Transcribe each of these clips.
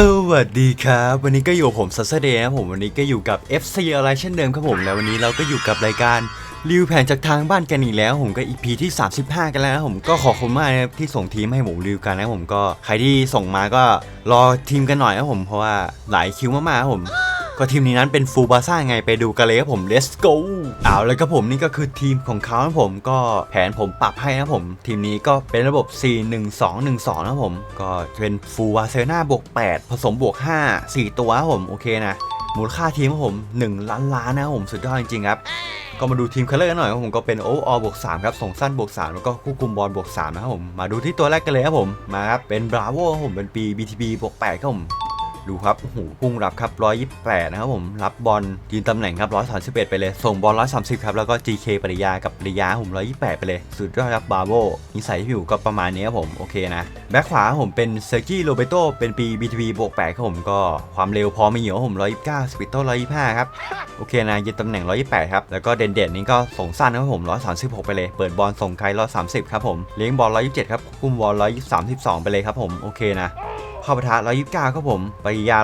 สวัสดีครับ วันนี้ก็อยู่ผมซัสเดย์นะผมวันนี้ก็อยู่กับ FC อะไรเช่นเดิมครับผมแล้ววันนี้เราก็อยู่กับรายการรีวิวแผนจากทางบ้านกันอีกแล้ว ผมก็ EP ที่ 35 กันแล้วนะผมก็ขอบคุณมากนะครับที่ส่งทีมให้ผมรีวิวกันนะผมก็ใครที่ส่งมาก็รอทีมกันหน่อยนะผมเพราะว่าหลายคิวมากๆครับผม ก็ทีมนี้นั้นเป็นฟูบาซ่าไงไปดูกันเลยครับผม let's go เอาเลยครับผมนี่ก็คือทีมของเขานะผมก็แผนผมปรับให้นะผมทีมนี้ก็เป็นระบบ 4 1 2 1 2นะผม ก็เป็นฟูบาเซน่าบวก 8 ผสมบวก 5 4 ตัวครับผมโอเคนะมูลค่าทีมของผม 1 ล้านล้านนะผมสุดยอดจริงๆครับก็มาดูทีมคัลเลอร์กันหน่อยครับผมก็เป็นโอออบวก3ครับส่งสั้นบวก3แล้วก็ควบคุมบอลบวก3นะครับผมมาดูที่ตัวแรกกันเลยครับผมมาครับเป็นบราโวครับผมเป็นปี BTB บวก8ครับผม ดูครับโอ้โหพุ่งรับครับ128 นะครับผมรับบอลยืนตำแหน่งครับ 131 ไปเลย ส่งบอล 130 ครับ แล้วก็ GK ปริยากับปริยาผม 128 ไปเลย สุดยอดครับบาโบนิสัยที่อยู่ก็ประมาณนี้ครับผม โอเคนะ แบ็คขวาผมเป็นเซอร์กี้โรเบโตเป็นปี BTB บวก8ครับผมก็ความเร็วพอไมีอยู่ครับผม 129 สปีดโต125 ครับ โอเคนะยืนตำแหน่ง 128 ครับ แล้วก็เด่นๆนี่ก็ส่งสั้นนะครับผม 136 ไปเลย เปิดบอลส่งไกล130 ครับผม เลี้ยงบอล 127 ครับควบคุมบอล132 ไปเลยครับผม โอเคนะ เข้าปะทะ129ครับผมปริยา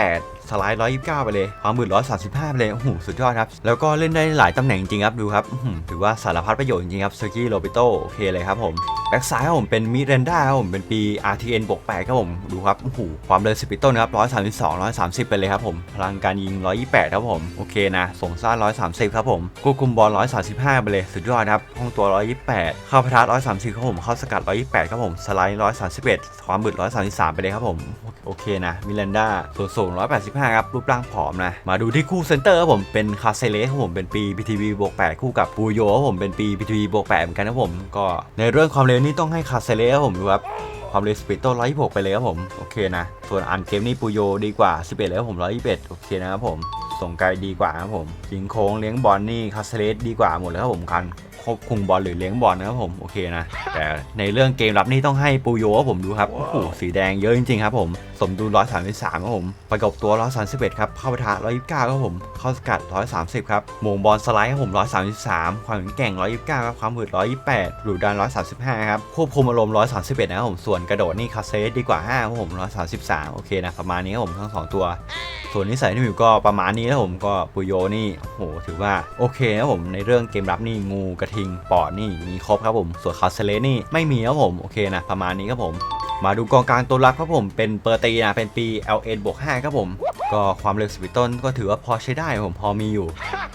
128สไลด์129 ไปเลย ความมืด135 ไปเลย โอ้โห สุดยอดครับ แล้วก็เล่นได้หลายตำแหน่งจริงครับ ดูครับ ถือว่าสารพัดประโยชน์จริงครับเซอร์กี้โรบิโตโอเคเลยครับผม แบ็กซ้ายครับผมเป็นมิเรนด้าครับผมเป็นปี RTN บวก8ครับผมดูครับโอ้โหความเร็วสปีดต้นครับ132 130 ไปเลยครับผมพลังการยิง 128 ครับผมโอเคนะส่งซ่า130 ครับผมควบคุมบอล135 ไปเลยสุดยอดครับห้องตัว 128 เข้าพะทะ130 ครับผมเข้าสกัด 128 ครับผมสไลด์ 131 ความบึด 133 ไปเลยครับผมโอเคนะมิลันดาส่วนสูง 185 ครับรูปร่างผอมนะมาดูที่คู่เซนเตอร์ครับผมเป็นคาเซเลสครับผมเป็นปี PTV บวก8คู่กับปูโยครับผมเป็นปี PTV บวก8เหมือนกันครับผมก็ในเรื่องความเร็วนี่ต้องให้คาเซเลสครับผมดูครับความเร็วสปีดโต้126ไปเลยครับผม โอเคนะ ส่วนอันเกมนี่ปูโยดีกว่า11เลยครับผม121โอเคนะครับผม ส่งไกลดีกว่าครับผมยิงโค้งเลี้ยงบอลนี่คาเซเลสดีกว่าหมดเลยครับผมการควบคุมบอลหรือเลี้ยงบอลนะครับผมโอเคนะแต่ในเรื่องเกมรับนี่ต้องให้ปูโยครับผมดูครับโอ้โหสีแดงเยอะจริงๆครับผมสมดุล133ครับผมประกบตัว131ครับเข้าปะทะ129ครับผมเข้าสกัด 130ครับหม่งบอลสไลด์ครับผม133 ความแข็งแกร่ง129ครับความหืด128หลุดดัน135ครับควบคุมอารมณ์131นะครับผมส่วนกระโดดนี่คาเซสดีกว่า5ครับผม133โอเคนะประมาณนี้ครับผมทั้งสองตัว ส่วนนิสัยที่มิวก็ประมาณนี้นะผมก็ปุโยนี่โหถือว่าโอเคนะผมในเรื่องเกมรับนี่งูกระทิงปอดนี่มีครบครับผม ส่วนคาเซเลนี่ไม่มีครับผมโอเคนะประมาณนี้ครับผมมาดูกองกลางตัวรับครับผมเป็นเปอร์ตีนะเป็นปี LN บวก5ครับผม ก็ความเร็วสปีดต้นก็ถือว่าพอใช้ได้ผมพอมีอยู่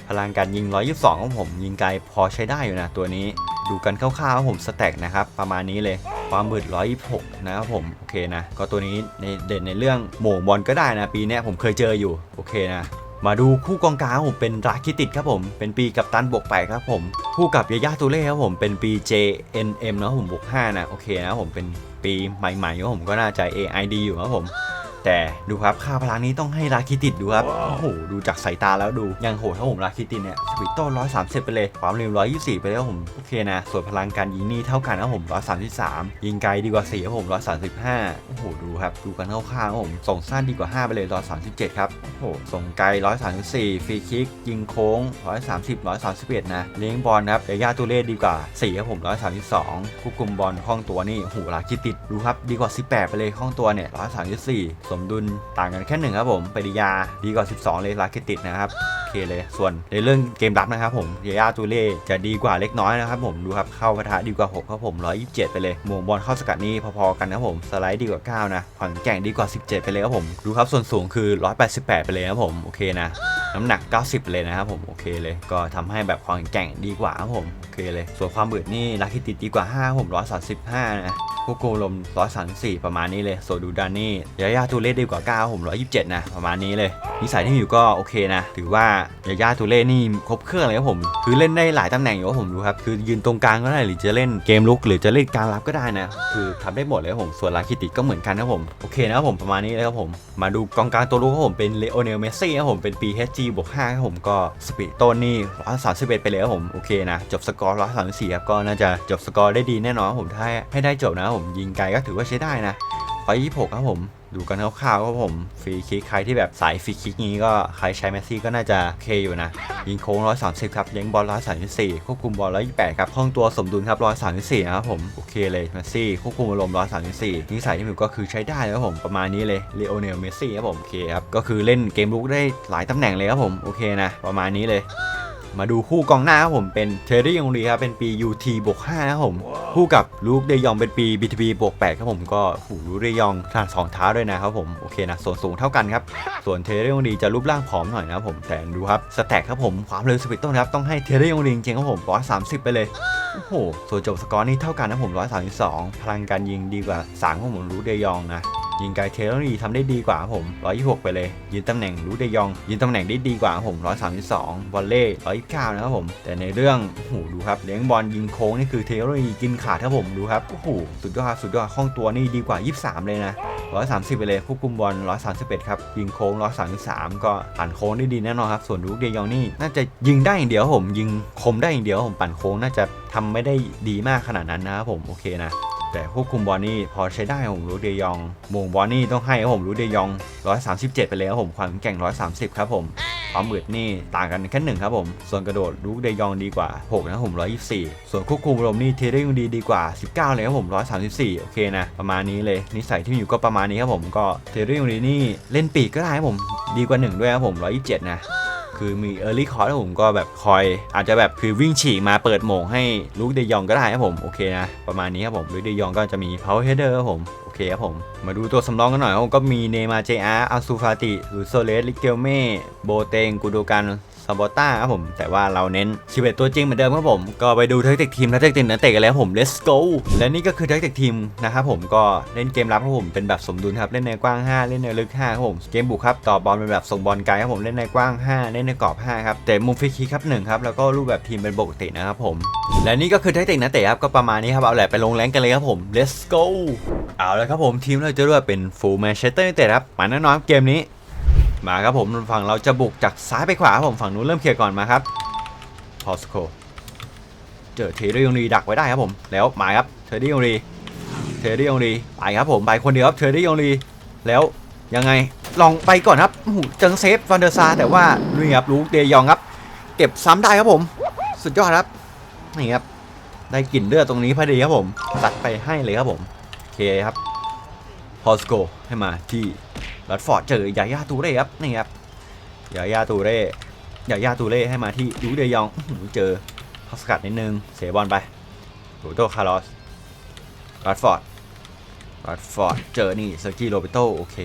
พลังการยิง 122ของผมยิงไกลพอใช้ได้อยู่นะตัวนี้ดูกันคร่าวๆครับผมสแต็กนะครับประมาณนี้เลยความบืด126นะครับผมโอเคนะ ก็ตัวนี้ในเด่นในเรื่องหม่งบอลก็ได้นะ ปีนี้ผมเคยเจออยู่โอเคนะ มาดูคู่กองกลางผมเป็นราคิติดครับผม เป็นปีกับตันบวก8ครับผม คู่กับยาย่าตูเล่ครับผมเป็นปี JNM นะผมบวก5นะโอเคนะผมเป็นปีใหม่ๆครับผมก็น่าจะ AID อยู่ครับผม แต่ดูครับค่าพลังนี้ต้องให้ราคิติดดูครับโอ้โหดูจากสายตาแล้วดูยังโหดถ้าผมราคิติดเนี่ยสปีดโต้130ไปเลยความเร็ว124ไปเลยครับผมโอเคนะ ส่วนพลังการยิงนี่เท่ากันนะครับผม133ยิงไกลดีกว่า4ครับผม135โอ้โหดูครับดูกันคร่าวๆครับผมส่งสั้นดีกว่า5ไปเลย137ครับโอ้โหส่งไกล134ฟรีคิก ยิงโค้ง130 131นะเลี้ยงบอลครับยาย่าตูเล่ดีกว่า4ครับผม132ควบคุมบอลห้องตัวนี่โอ้โหราคิติดดูครับดีกว่า18ไปเลยห้องตัวเนี่ย134สมดุลต่างกันแค่หนึ่งครับผมปริยาดีกว่า 12 เลยราคิติดนะครับโอเคเลย ส่วนในเรื่องเกมรับนะครับผมยาย่าตูเล่จะดีกว่าเล็กน้อยนะครับผมดูครับเข้าปะทะดีกว่า 6 ครับผม 127 ไปเลยหม่งบอลเข้าสกัดนี่พอๆกันนะครับผมสไลด์ดีกว่า 9 นะความแก่งดีกว่า 17 ไปเลยครับผมดูครับส่วนสูงคือ 188 ไปเลยครับผมโอเคนะน้ำหนัก 90ไปเลยนะครับผมโอเคเลยก็ทำให้แบบความแกร่งดีกว่าครับผมโอเคเลย ส่วนความบืดนี่ลักคิติดดีกว่า5ครับผม 135 นะ ควบคุมลม134ประมาณนี้เลยโซดูดานี่ยาย่าตูเล่ดีกว่า9ผม127นะ ประมาณนี้เลยนิสัยที่มีอยู่ก็โอเคนะ ถือว่ายาย่าตูเล่นี่ครบเครื่องเลยครับผม คือเล่นได้หลายตำแหน่งอยู่ผมดูครับ คือยืนตรงกลางก็ได้หรือจะเล่นเกมลุก หรือจะเล่นกลางรับก็ได้นะ คือทำได้หมดเลยครับผม ส่วนลาคิติก็เหมือนกันนะผม โอเคนะครับผมประมาณนี้เลยครับผม มาดูกองกลางตัวลุกครับผมเป็นเลโอเนลเมสซี่ครับผมเป็นปี HG บวก5ครับผมก็สปีดต้นนี่131ไปเลยครับผมโอเคนะจบสกอร์134ครับก็น่าจะจบสกอร์ได้ดีแน่นอนครับผมถ้าให้ได้จบนะครับผมยิงไกลก็ถือว่าใช้ได้นะ126ครับผมดูกันคร่าวๆครับผมฟรีคิกใครที่แบบสายฟรีคิกนี้ก็ใครใช้แมสซี่ก็น่าจะโอเคอยู่นะ ยิงโค้ง130ครับเลี้ยงบอล134ควบคุมบอล128ครับคล่องตัวสมดุลครับ134นะครับผมโอเคเลยแมสซี่ควบคุมอารมณ์134นิสัยที่ผมก็คือใช้ได้นะครับผมประมาณนี้เลยเลโอเนลเมสซี่ครับผมโอเคครับก็คือเล่นเกมลุกได้หลายตำแหน่งเลยครับผมโอเคนะประมาณนี้เลย มาดูคู่กองหน้าครับผมเป็นเทอร์รี่ยงรีครับเป็นปี UT บวก5นะครับผมคู่กับลูกเดยองเป็นปี BTB บวก8ครับผมก็หูลูกเดยองทานสองเท้าด้วยนะครับผมโอเคนะส่วนสูงเท่ากันครับส่วนเทเรยงดีจะรูปร่างผอมหน่อยนะครับผมแต่ดูครับสแต็กครับผมความเร็วสปีดต้นครับต้องให้เทเรยงดีจริงๆครับผม130ไปเลยโอ้โหส่วนจบสกอร์นี่เท่ากันนะผม132พลังการยิงดีกว่า3ของผมรู้เดยองนะ ยิงไกลเทเลอรีทำได้ดีกว่าครับผม 126 ไปเลย ยืนตำแหน่งรู้เดยอง ยืนตำแหน่งได้ดีกว่าครับผม 132บอลเล่129 นะครับผม แต่ในเรื่องโอ้โหดูครับเลี้ยงบอลยิงโค้งนี่คือเทเลอรีกินขาดครับผมดูครับโอ้โหสุดยอดสุดยอดคล่องตัวนี่ดีกว่า 23 เลยนะ130 ไปเลยควบคุมบอล131 ครับ ยิงโค้ง 133 ก็ปั่นโค้งได้ดีแน่นอนครับ ส่วนลูกเดยองนี่น่าจะยิงได้อย่างเดียวผม ยิงคมได้อย่างเดียวผมปั่นโค้งน่าจะทำไม่ได้ดีมากขนาดนั้นนะครับผมโอเคนะ แต่ควบคุมบอลนี่พอใช้ได้ผมรู้เดยองมงบอลนี่ต้องให้ครับผมรู้เดยอง 137 ไปเลยครับผมความแข็ง130 ครับผมความมืดนี่ต่างกันแค่หนึ่งครับผม ส่วนกระโดดรู้เดยองดีกว่า 6 นะครับผม 124 ส่วนควบคุมอารมนี่เทเดยังดีดีกว่า 19 เลยครับผม 134 โอเคนะ ประมาณนี้เลย นิสัยที่มีอยู่ก็ประมาณนี้ครับผม ก็เทเดยังดีนี่เล่นปีกก็ได้ครับผม ดีกว่า 1 ด้วยครับผม 127 นะ คือมีเออร์ลี่คอร์ผมก็แบบคอย อาจจะแบบคือวิ่งฉีกมาเปิดโมงให้ลูกเดยองก็ได้ครับผมโอเคนะประมาณนี้ครับผมลูกเดยองก็จะมี power header ครับผมโอเคครับผมมาดูตัวสำรองกันหน่อยครับผมก็มีเนมาเจอาร์อาซูฟาติหรือโซเลสลิเกลเม่โบเตงกูโดกัน ซาบอต้าครับผม แต่ว่าเราเน้น11ตัวจริงเหมือนเดิมครับผม ก็ไปดูแทคติกทีมและแทคติกนักเตะกันแล้วผม let's go และนี่ก็คือแทคติกทีมนะครับผมก็เล่นเกมรับครับผมเป็นแบบสมดุลครับเล่นในกว้าง 5 เล่นในลึก5ครับผมเกมบุกครับต่อบอลเป็นแบบส่งบอลไกลครับผมเล่นในกว้าง 5 เล่นในกรอบ5ครับแต่มุมฟรีคิกครับ1ครับแล้วก็รูปแบบทีมเป็นปกตินะครับผมและนี่ก็คือแทคติกนักเตะครับก็ประมาณนี้ครับเอาแหละไปลงแรงกันเลยครับผม let's go เอาละครับผมทีมเราจะเรียกว่าเป็น full Manchester United ครับมาแน่นอนเกมนี้ มาครับผมฝั่งเราจะบุกจากซ้ายไปขวาครับผมฝั่งนู้นเริ่มเคลียร์ก่อนมาครับพอสโคเจอเทเดอร์ยงรีดักไว้ได้ครับผมแล้วมาครับเทเดอร์ยงรีเทเดอร์ยงรีไปครับผมไปคนเดียวครับเทเดอร์ยงรีแล้วยังไงลองไปก่อนครับหเจังเซฟฟันเดอร์ซาแต่ว่านี่ครับลูกเดยองครับ เก็บซ้ำได้ครับผม สุดยอดครับนี่ครับได้กลิ่นเลือดตรงนี้พอดีครับผมตัดไปให้เลยครับผมโอเคครับ พอสโกให้มาที่รัดฟอร์ดเจอยายาตูเร่ครับนี่ครับยายาตูเร่ยายาตูเร่ให้มาที่ยูเดยองเจอเขาสกัดนิดนึงเสียบอลไปโรโตคาร์ลอสรัดฟอร์ดรัดฟอร์ดเจอนี่เซอร์กิโรเบโตโอเค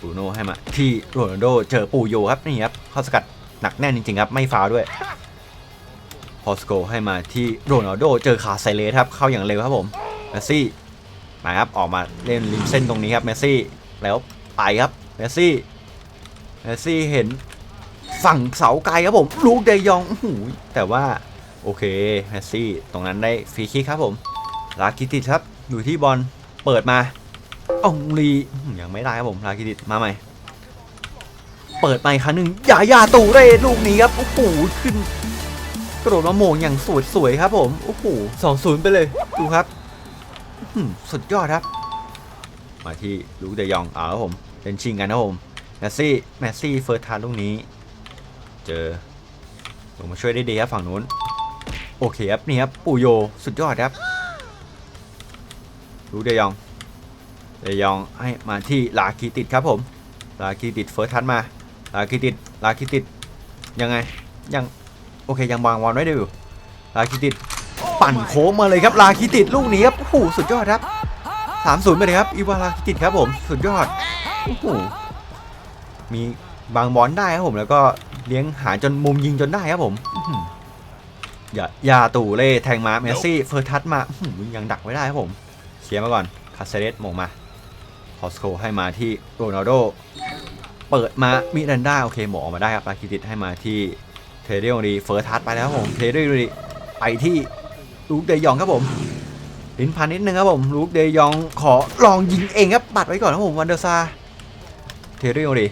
ปูโนให้มาที่โรนัลโดเจอปูโยครับนี่ครับเขาสกัดหนักแน่นจริงๆครับไม่ฟาวด้วยพอสโกให้มาที่โรนัลโดเจอคาไซเลสครับเข้าอย่างเร็วครับผมเมสซี่ มาครับออกมาเล่นริมเส้นตรงนี้ครับเมสซี่แล้วไปครับเมสซี่เมสซี่เห็นฝั่งเสาไกลครับผมลูกเดยองอื้อหูแต่ว่าโอเคเมสซี่ตรงนั้นได้ฟรีคิกครับผมลาคิติดครับอยู่ที่บอลเปิดมาองลียังไม่ได้ครับผมลาคิติดมาใหม่เปิดมาอีกครั้งหนึ่งยายาตูเรลูกนี้ครับโอ้โหขึ้นกระโดดมาโมงอย่างสวยๆครับผมโอ้โหสองศูนย์ไปเลยดูครับ สุดยอดครับ มาที่ลูกเดยองเอาครับผมเป็นชิงกันนะผมแมสซี่แมสซี่เฟิร์สทานลูกนี้ เจอลงมาช่วยได้ดีครับฝั่งนู้น โอเคครับนี่ครับปูโยสุดยอดครับลูกเดยองเดยองให้มาที่ลาคีติดครับผม ลาคีติดเฟิร์สทันมา ลาคีติดลาคีติดยังไงยังโอเคยังวางบอลไว้ได้อยู่ลาคีติด ปั่นโค้งมาเลยครับลาคิติดลูกนี้ครับโอ้โหสุดยอดครับ3-0ไปเลยครับอีวาลาคิติดครับผมสุดยอดโอ้โหมีบางบอลได้ครับผมแล้วก็เลี้ยงหาจนมุมยิงจนได้ครับผมอื้อหือย่ายาตู่เล่แทงมาเมสซี่เฟิร์ทัชมาหยังดักไว้ได้ครับผมเคลียร์มาก่อนคาเซเรสหมงมาพอสโคให้มาที่โรนัลโดเปิดมามิรันดาโอเคหมงออกมาได้ครับลาคิติดให้มาที่เทเดโอรีเฟิร์ทัชไปแล้วครับผมเทเดโอรีไปที่ ลูกเดยองครับผมลิ้นพันนิดนึงครับผมลูกเดยองขอลองยิงเองครับปัดไว้ก่อนครับผมวันเดอร์ซาเทเรียลดี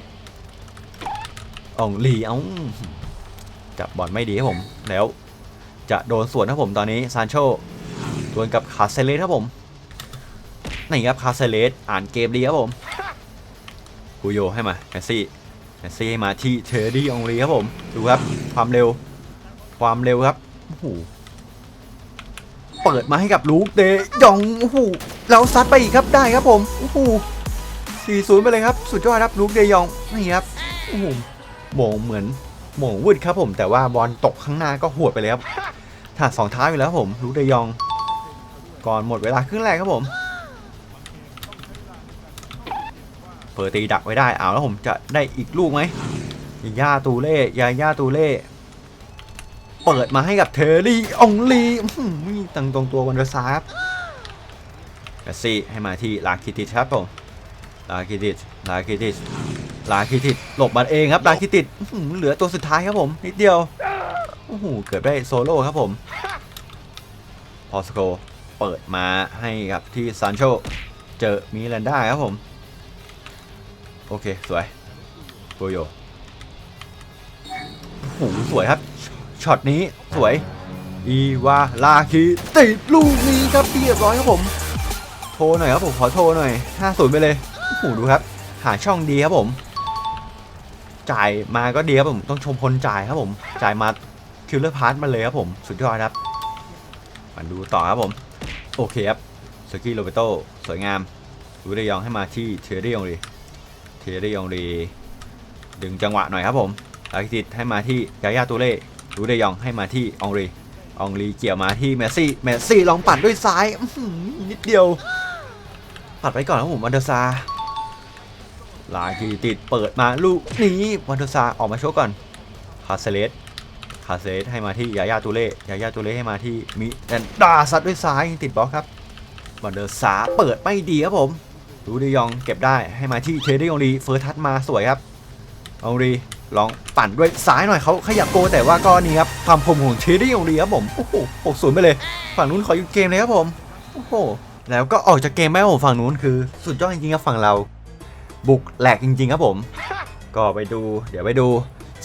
อ่องลีเอาจับบอลไม่ดีครับผมแล้ว จะโดนสวนครับผมตอนนี้ซานโชดวลกับคาเซเลสครับผมนี่ครับคาเซเลสอ่านเกมดีครับผมกูโยให้มาแมสซี่แมสซี่ให้มาที่เทอร์ดี้องรีครับผมดูครับความเร็ว ความเร็วครับโอ้โห เปิดมาให้กับลูกเดยองโอ้โหแล้วซัดไปอีกครับได้ครับผมโอ้โหสี่ศูนย์ไปเลยครับ สุดยอดครับลูกเดยองนี่ครับโอ้โหโหม่งเหมือนโหม่งวืดครับผมแต่ว่าบอลตกข้างหน้าก็หวดไปเลยครับถาดสองเท้าอยู่แล้วผมลูกเดยอง ก่อนหมดเวลาครึ่งแรกครับผมเปิดตีดักไว้ได้เอาแล้วผมจะได้อีกลูกไหมยาย่าตูเล่ยาย่าตูเล่ เปิดมาให้กับเทอรี่องลีมีตังตรงตัววันเดอร์ซาครับแมสซี่ให้มาที่ลาคิติชครับผมลาคิติชลาคิติชลาคิติชหลบมาเองครับลาคิติชเหลือตัวสุดท้ายครับผมนิดเดียวโอ้โหเกือบได้โซโล่ครับผมพอสโกเปิดมาให้กับที่ซานโชเจอมิลันดาครับผม โอเค สวยโกโยโอ้โหสวยครับ ช อตนี้สวย อีวาลาคิติดลูกนี้ครับเรียบร้อยครับผม โทรหน่อยครับผมขอโทรหน่อย5-0ไปเลยโอ้โหดูครับ หาช่องดีครับผม จ่ายมาก็ดีครับผมต้องชมพลจ่ายครับผม จ่ายมาคิลเลอร์พาร์ทมาเลยครับผมสุดยอดครับมาดูต่อครับผม โอเคครับสกี้โรเบโตสวยงามดูได้ยองให้มาที่เทเรียองรีเทเรียองรีดึงจังหวะหน่อยครับผมอาคิติดให้มาที่ยาย่าตูเล่ ดูได้ยองให้มาที่องรีองรีเกี่ยวมาที่เมสซี่เมสซี่ลองปัดด้วยซ้ายนิดเดียว ปัดไปก่อนครับผมวันเดอร์ซาลาคิติดเปิดมาลูกนี้วันเดอร์ซาออกมาโชว์ก่อนคาเซเลสคาเซเลสให้มาที่ยายาตูเล่ยายาตูเล่ให้มาที่มิแอนดาซัดด้วยซ้ายติดบล็อกครับบอลเดอร์สาเปิดไม่ดีครับผมดูดิยองเก็บได้ให้มาที่เทเดยองรีเฟิร์สทัชมาสวยครับองรี ลองปั่นด้วยซ้ายหน่อยเขาขยับโกแต่ว่าก็นี่ครับความผมของเทเดยองดีครับผมโอ้โหหกศูนย์ไปเลย ฝั่งนู้นขอหยุดเกมเลยครับผมโอ้โหแล้วก็ออกจากเกมไม่ผมฝั่งนู้นคือ สุดยอดจริงๆครับฝั่งเรา บุกแหลกจริงๆครับผม ก็ไปดู เดี๋ยวไปดู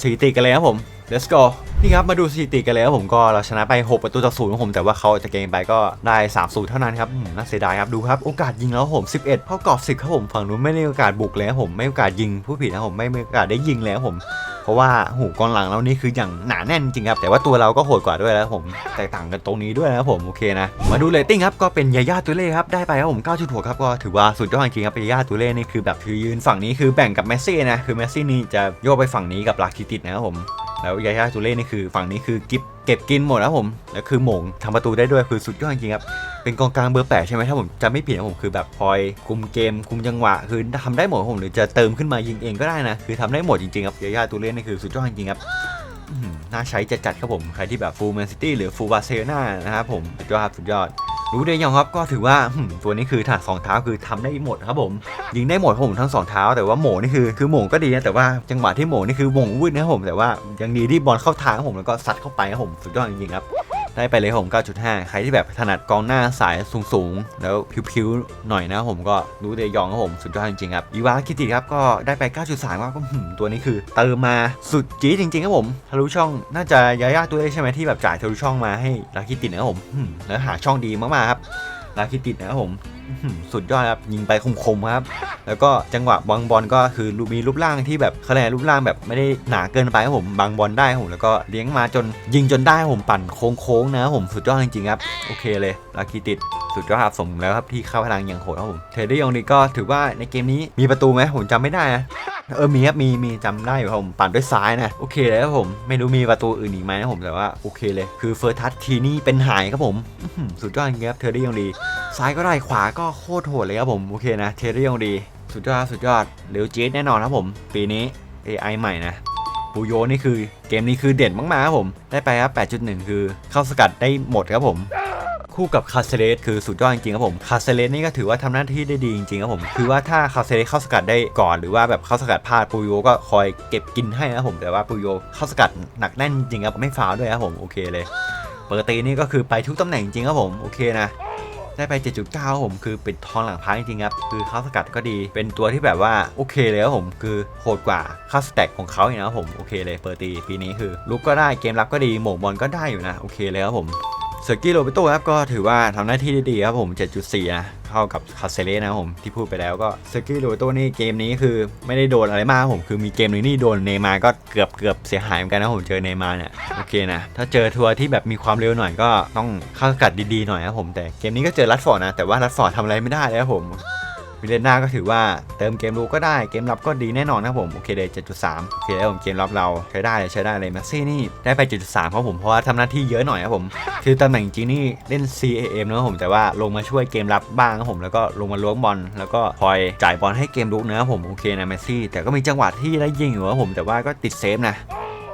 สีติกันเลยครับผม let's go นี่ครับมาดูสถิติกันเลยครับผมก็เราชนะไป 6 ประตูต่อศูนย์ของผมแต่ว่าเขาจะเกมไปก็ได้3 0เท่านั้นครับน่าเสียดายครับดูครับโอกาสยิงแล้วครับผม 11 เข้ากรอบ 10 ครับผมฝั่งนู้นไม่ได้โอกาสบุกแล้วผมไม่โอกาสยิงผู้ผิดนะผมไม่มีโอกาสได้ยิงแล้วผม เพราะว่าหูกองหลังเรานี่คืออย่างหนาแน่นจริงครับ แต่ว่าตัวเราก็โหดกว่าด้วยแล้วผมแตกต่างกันตรงนี้ด้วยนะครับผมโอเคนะ มาดูเรตติ้งครับก็เป็นยาย่าตัวเล่ครับได้ไปครับผม9.6ครับก็ถือว่าสุดยอดจริงครับยาย่าตัวเล่นี่คือแบบคือยืนฝั่งนี้คือแบ่งกับเมสซี่นะคือเมสซี่นี่จะโยกไปฝั่งนี้กับลาคิติดนะครับผมแล้วยาย่าตูเล่นี่คือฝั่งนี้คือกิฟเก็บกินหมดแล้วผม แล้วคือหมงทำประตูได้ด้วยคือสุดยอดจริงครับ เป็นกองกลางเบอร์แปดใช่ไหมถ้าผมจำไม่ผิดนะผมคือแบบคอยคุมเกมคุมจังหวะ คือทำได้หมดผมหรือจะเติมขึ้นมายิงเองก็ได้นะ คือทำได้หมดจริงๆครับยาย่าตูเล่นนี่คือสุดยอดจริงครับน่าใช้จัดๆครับผมใครที่แบบฟูลแมนซิตี้หรือฟูลบาร์เซโลนานะครับผมสุดยอดสุดยอดรู้ได้ยังครับก็ถือว่าตัวนี้คือถนัดสองเท้าคือทำได้หมดครับผมยิงได้หมดผมทั้งสองเท้า แต่ว่าโหม่นี่คือคือโหม่ก็ดีนะแต่ว่าจังหวะที่โหม่นี่คือโหม่วืดนะครับผมแต่ว่ายังดีที่บอลเข้าทางผมแล้วก็ซัดเข้าไปครับผมสุดยอดจริงๆครับ ได้ไปเลยผม 9.5 ใครที่แบบถนัดกองหน้าสายสูงๆ แล้วพิ้วๆ หน่อยนะผมก็รู้เดยองครับผม สุดยอดจริงๆครับอีวาคิติครับก็ได้ไป 9.3ว่าก็หืมตัวนี้คือเติมมาสุดจี๊ดจริงๆครับผมทะลุช่องน่าจะยายาตัวเองใช่ไหมที่แบบจ่ายทะลุช่องมาให้ลาคิตินะครับผมแล้วหาช่องดีมากๆครับลาคิตินะครับผม สุดยอดครับยิงไปคมๆครับ แล้วก็จังหวะบางบอลก็คือมีรูปร่างที่แบบคะแนนรูปร่างแบบไม่ได้หนาเกินไปครับผมบางบอลได้ผมแล้วก็เลี้ยงมาจนยิงจนได้ผมปั่นโค้งๆนะผมสุดยอดจริงๆครับโอเคเลยลาคีติดสุดยอดครับสมแล้วครับที่เข้าพลังอย่างโหดครับผมเทเดยองดีก็ถือว่าในเกมนี้มีประตูไหมผมจำไม่ได้นะเออมีครับมีมีจำได้อยู่ครับผมปั่นด้วยซ้ายนะโอเคเลยครับผมไม่รู้มีประตูอื่นอีกไหมนะผมแต่ว่าโอเคเลยคือเฟิร์สทัชทีนี่เป็นหายครับผมสุดยอดจริงครับเทเดยองดีซ้ายก็ได้ขวาก็ก็โคตรโหดเลยครับผม โอเคนะ เทเรียงดี สุดยอด สุดยอดเร็วจี๊ดแน่นอนครับผม ปีนี้ AI ใหม่นะบูโยนี่คือเกมนี้คือเด่นมากๆครับผม ได้ไปครับ 8.1 คือเข้าสกัดได้หมดครับผม คู่กับคาเซเลสคือสุดยอดจริงๆครับผมคาเซเลสนี่ก็ถือว่าทำหน้าที่ได้ดีจริงๆครับผม คือว่าถ้าคาเซเลสเข้าสกัดได้ก่อนหรือว่าแบบเข้าสกัดพลาดปูโยก็คอยเก็บกินให้นะครับผม แต่ว่าปูโยเข้าสกัดหนักแน่นจริงครับไม่ฟาวด้วยครับผมโอเคเลยปกตินี่ก็คือไปทุกตำแหน่งจริงครับผมโอเคนะ ได้ไป 7.9ครับผมคือเป็นทองหลังพักจริงๆครับ คือเข้าสกัดก็ดี เป็นตัวที่แบบว่าโอเคเลยครับผม คือโหดกว่าค่าสแต็กของเขาอย่างนะครับผม โอเคเลยเปิดตีปีนี้คือลุกก็ได้ เกมรับก็ดี หม่งบอลก็ได้อยู่นะ โอเคเลยครับผม เซอร์กี้โรเบโตครับก็ถือว่าทำหน้าที่ได้ดีครับผม 7.4 นะเข้ากับคาเซเลสนะครับผมที่พูดไปแล้วก็เซอร์กี้โรเบโตนี่เกมนี้คือไม่ได้โดนอะไรมากครับผมคือมีเกมนึงนี่โดนเนย์มาร์ก็เกือบเกือบเสียหายเหมือนกันนะผมเจอเนย์มาร์เนี่ยโอเคนะถ้าเจอทัวร์ที่แบบมีความเร็วหน่อยก็ต้องเข้ากัดดีๆหน่อยครับผมแต่เกมนี้ก็เจอรัดฟอร์ดนะแต่ว่ารัดฟอร์ดทำอะไรไม่ได้เลยครับผม วิเลน่าก็ถือว่าเติมเกมรู้ก็ได้เกมรับก็ดีแน่นอนนะผมโอเคเลย 7.3 โอเคแล้วผมเกมรับเราใช้ได้ใช้ได้เลยแมสซี่นี่ได้ไป 7.3ครับผมเพราะว่าทำหน้าที่เยอะหน่อยครับผมคือตำแหน่งจริงนี่เล่น CAM นะครับผมแต่ว่าลงมาช่วยเกมรับบ้างครับผมแล้วก็ลงมาล้วงบอลแล้วก็คอยจ่ายบอลให้เกมรุกนะครับผมโอเคนะแมสซี่แต่ก็มีจังหวะที่ได้ยิงอยู่ครับผมแต่ว่าก็ติดเซฟนะ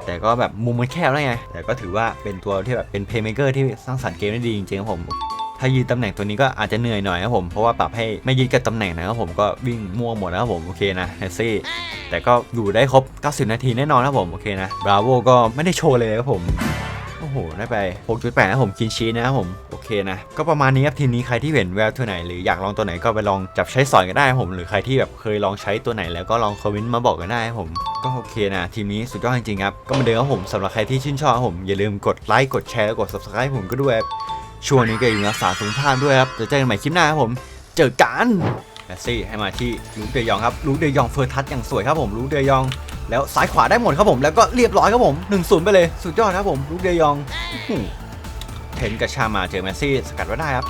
แต่ก็แบบมุมมันแคบแล้วไง แต่ก็ถือว่าเป็นตัวที่แบบเป็นเพย์เมเกอร์ที่สร้างสรรค์เกมได้ดีจริงๆครับผม ถ้ายืนตำแหน่งตัวนี้ก็อาจจะเหนื่อยหน่อยครับผม เพราะว่าปรับให้ไม่ยืนกับตำแหน่งนะครับผมก็วิ่งมั่วหมดนะครับผมโอเคนะเฮซี่แต่ก็อยู่ได้ครบ 90 นาทีแน่นอนครับผมโอเคนะบราโวก็ไม่ได้โชว์เลยครับผมโอ้โห ได้ไป 6.8 นะผมกินชีนะครับผม โอเคนะ ก็ประมาณนี้ครับทีนี้ใครที่เห็นแววตัวไหน หรืออยากลองตัวไหนก็ไปลองจับใช้สอยกันได้ครับผม หรือใครที่แบบเคยลองใช้ตัวไหนแล้วก็ลองคอมเมนต์มาบอกกันได้ครับผม ก็โอเคนะ ทีมนี้สุดยอดจริงๆครับ ก็เหมาเดิมครับผมสำหรับใครที่ชื่นชอบครับผมอย่าลืมกดไลค์กดแชร์และกด subscribe ผมก็ด้วย ช่วงนี้ก็อยู่รักษาสุขภาพด้วยครับจะเจอกันใหม่คลิปหน้าครับผม เจอกันแมสซี่ให้มาที่ลูกเดยองครับลูกเดยองเฟิร์ทัชอย่างสวยครับผมลูกเดยอง แล้วซ้ายขวาได้หมดครับผมแล้วก็เรียบร้อยครับผม1นศูนย์ไปเลยสุดยอดครับผมลูกเดยองอื้อหือเทนกับชามาเจอแมสซี่สกัดไว้ได้ครับ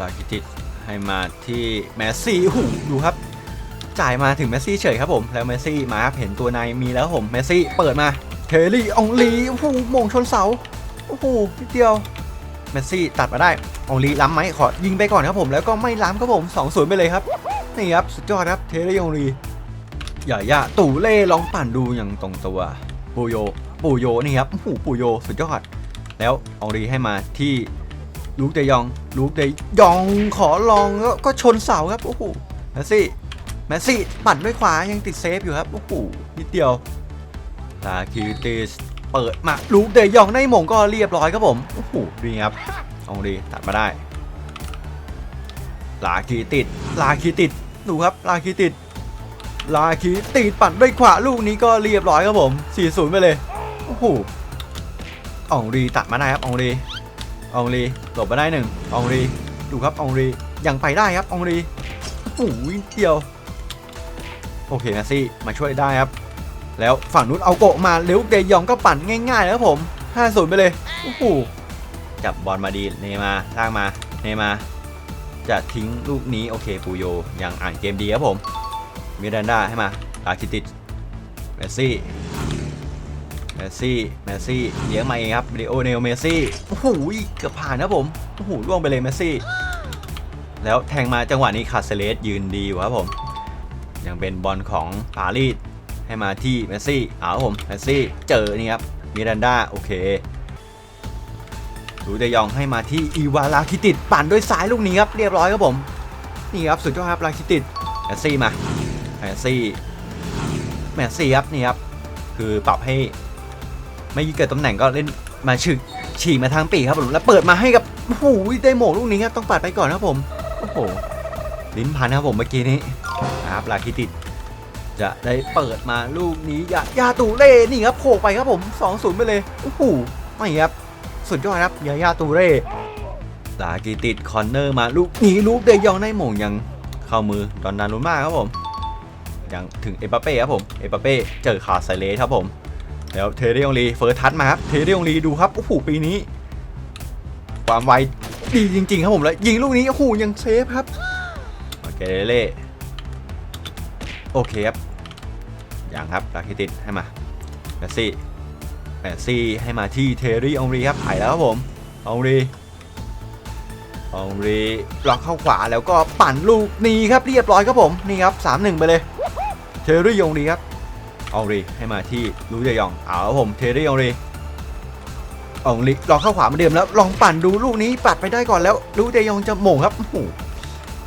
ลากิติสให้มาที่แมสซี่โอ้โหดูครับ จ่ายมาถึงแมสซี่เฉยครับผม แล้วแมสซี่มาครับเห็นตัวในมีแล้วครับผมแมสซี่เปิดมาเทอรี่องลีโอ้โหโมงชนเสาโอ้โหนิดเดียว แมสซี่ตัดมาได้อองลีล้ำไหมขอยิงไปก่อนครับผมแล้วก็ไม่ล้ำครับผม2อศูนย์ไปเลยครับนี่ครับสุดยอดครับเทอรี่องลีอย่าย่าตู่เล่ลองปั่นดูอย่างตรงตัวปูโยปูโยนี่ครับโอ้โหปูโยสุดยอด แล้วอองรีให้มาที่ลูกเดยอง ลูกเดยองขอลองแล้วก็ชนเสาครับโอ้โหแมสซี่แมสซี่ปั่นด้วยขวายังติดเซฟอยู่ครับโอ้โหนิดเดียวลาคิวติส เปิดมาลูกเดยองได้หมงก็เรียบร้อยครับผมโอ้โหดีครับอองรีตัดมาได้ลาคีติด ลาคีติดดูครับลาคีติด ลาคีตีดปั่นด้วยขวาลูกนี้ก็เรียบร้อยครับผม4-0ไปเลยโอ้โหอองรีตัดมาได้ครับอองรีอองรีหลบมาได้หนึ่งอองรีดูครับอองรียังไปได้ครับอองรีโอ้โหเดียว โอเคแมสซี่มาช่วยได้ครับ แล้วฝั่งนู้นเอาโกะมาเร็วเดยองก็ปั่นง่ายๆแล้วครับผม5-0ไปเลยโอ้โหจับบอลมาดีเนมาลากมาเนมา จะทิ้งลูกนี้โอเคปูโยยังอ่านเกมดีครับผมมิรันดาให้มาลาคิติดเมสซี่เมสซี่เมสซี่เลี้ยงมาเองครับเดโอเนลเมสซี่โอ้โหเกือบผ่านนะผมโอ้โหล่วงไปเลยเมสซี่แล้วแทงมาจังหวะนี้คาเซเลสยืนดีอยู่ครับผมยังเป็นบอลของปารีส ให้มาที่เมสซี่เอาผมเมสซี่เจอนี่ครับมิรันดาโอเคดูเดยองให้มาที่อีวาลาคิติดปั่นด้วยซ้ายลูกนี้ครับเรียบร้อยครับผมนี่ครับสุดยอดครับลาคิติดแมสซี่มาแมสซี่แมสซี่ครับนี่ครับคือปรับให้ไม่ยึดเกิดตำแหน่งก็เล่นมาฉึกฉีกมาทางปีครับผมแล้วเปิดมาให้กับโอ้โหได้โหมงลูกนี้ครับต้องปัดไปก่อนครับผมโอ้โหลิ้นพันครับผมเมื่อกี้นี้นะครับลาคิติด จะได้เปิดมาลูกนี้ยายาตูเล่นี่ครับโขกไปครับผม2-0ไปเลยโอ้โหไม่ครับสุดยอดครับยายาตูเล่ลาคิติดคอนเนอร์มาลูกนี้ลูกเดยองได้หมงยังเข้ามือดอนดารุม่าครับผมยังถึงเอปาเป้ครับผมเอปาเป้เจอคาไซเลสครับผมแล้วเทเรียงลีเฟิร์สทัชมาครับเทเรียงลีดูครับโอ้โหปีนี้ ความไวดีจริง ๆ ครับผมแล้วยิงลูกนี้โอ้โหยังเซฟครับโอเคเล่ โอเคครับอย่างครับลาคิติดให้มาแมสซี่แมสซี่ให้มาที่เทรียงลีครับถ่ายแล้วครับผมองรีองรีล็อกเข้าขวาแล้วก็ปั่นลูกนี้ครับเรียบร้อยครับผมนี่ครับ3-1 ไปเลย เทอรี่องรีครับองรีให้มาที่ลูเดยองเอาครับผมเทอรี่องรีองรีล็อกเข้าขวาเหมาเดิมแล้วลองปั่นดูลูกนี้ปัดไปได้ก่อนแล้วลูเดยองจะหม่งครับโอ้โห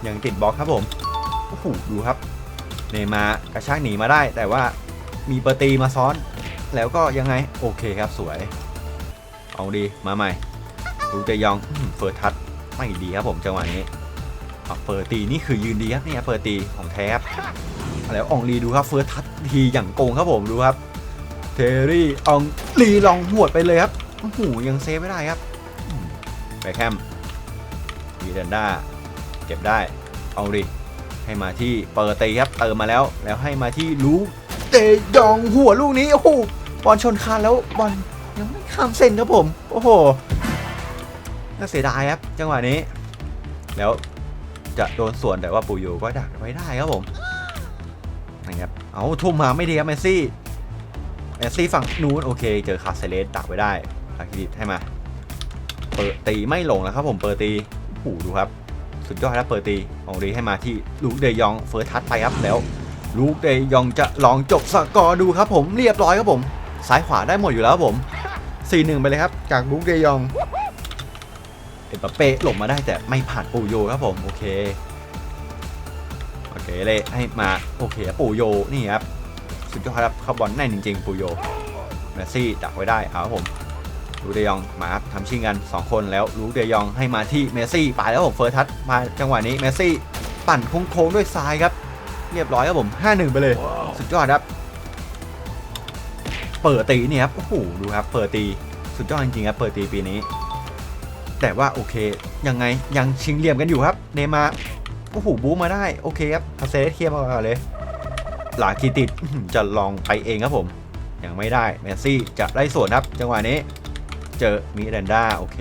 ยังติดบล็อกครับผมโอ้โหดูครับ เนย์มากระชากหนีมาได้ แต่ว่ามีเปอร์ตีมาซ้อน แล้วก็ยังไงโอเคครับสวยอองรีมาใหม่ลูเดยองอื้อหือเฟิร์สทัชไม่ดีครับผมจังหวะนี้อะเปิดตีนี่คือยืนดีครับเนี่ยเปิดตีของแท้ครับแล้วอองลีดูครับเฟิร์สทัชทีอย่างโกงครับผมดูครับเทรี่อองลีลองหวดไปเลยครับโอ้โหยังเซฟไม่ได้ครับอืแบคแฮมมีเดนด้าเก็บได้เอาดิ ให้มาที่เปิดตีครับเติมมาแล้ว แล้วให้มาที่ลูเตยองหัวลูกนี้โอ้โหบอลชนคานแล้วบอลยังไม่ข้ามเส้นครับผม โอ้โหน่าเสียดายครับจังหวะนี้ แล้วจะโดนส่วนแต่ว่าปูยูก็ดักไว้ได้ครับผมนะครับเอาทุ่มมาไม่ดีครับเมสซี่เมสซี่ฝั่งนู้นโอเค เจอคาเซเลสดักไว้ได้อาคิดิให้มา เปิดตีไม่ลงแล้วครับผมเปิดตีโอ้โหดูครับ สุดยอดครับเปิดตีของรีให้มาที่ลูกเดยองเฟิร์สทัชไปครับแล้วลูกเดยองจะลองจบสกอร์ดูครับผมเรียบร้อยครับผม ซ้ายขวาได้หมดอยู่แล้วครับผม4-1ไปเลยครับ จากลูกเดยองเอ็มบัปเป้หลบมาได้แต่ไม่ผ่านปูโยครับผมโอเคโอเคเลยให้มาโอเคปูโยนี่ครับสุดยอดครับเข้าบอลแน่นจริงๆปูโยเมสซี่ดักไว้ได้เอาครับผม ลูกเดยองมาครับทำชิงกัน 2 คนแล้วลูกเดยองให้มาที่เมสซี่ไปแล้วผมเฟิร์สทัชมาจังหวะนี้เมสซี่ปั่นโค้งๆด้วยซ้ายครับ เรียบร้อยครับผม 5-1 ไปเลย สุดยอดครับ เปิดตีเนี่ยครับโอ้โหดูครับ เปิดตีสุดยอดจริงๆครับเปิดตีปีนี้ แต่ว่าโอเคยังไงยังชิงเหลี่ยมกันอยู่ครับ เนย์มาร์โอ้โหบูมาได้โอเคครับพาเซเลสเคลียร์มาก่อนเลย หลากีติดอื้อหือจะลองไปเองครับผมยังไม่ได้เมสซี่จะได้ส่วนครับ จังหวะนี้ เจอมิรันดาโอเค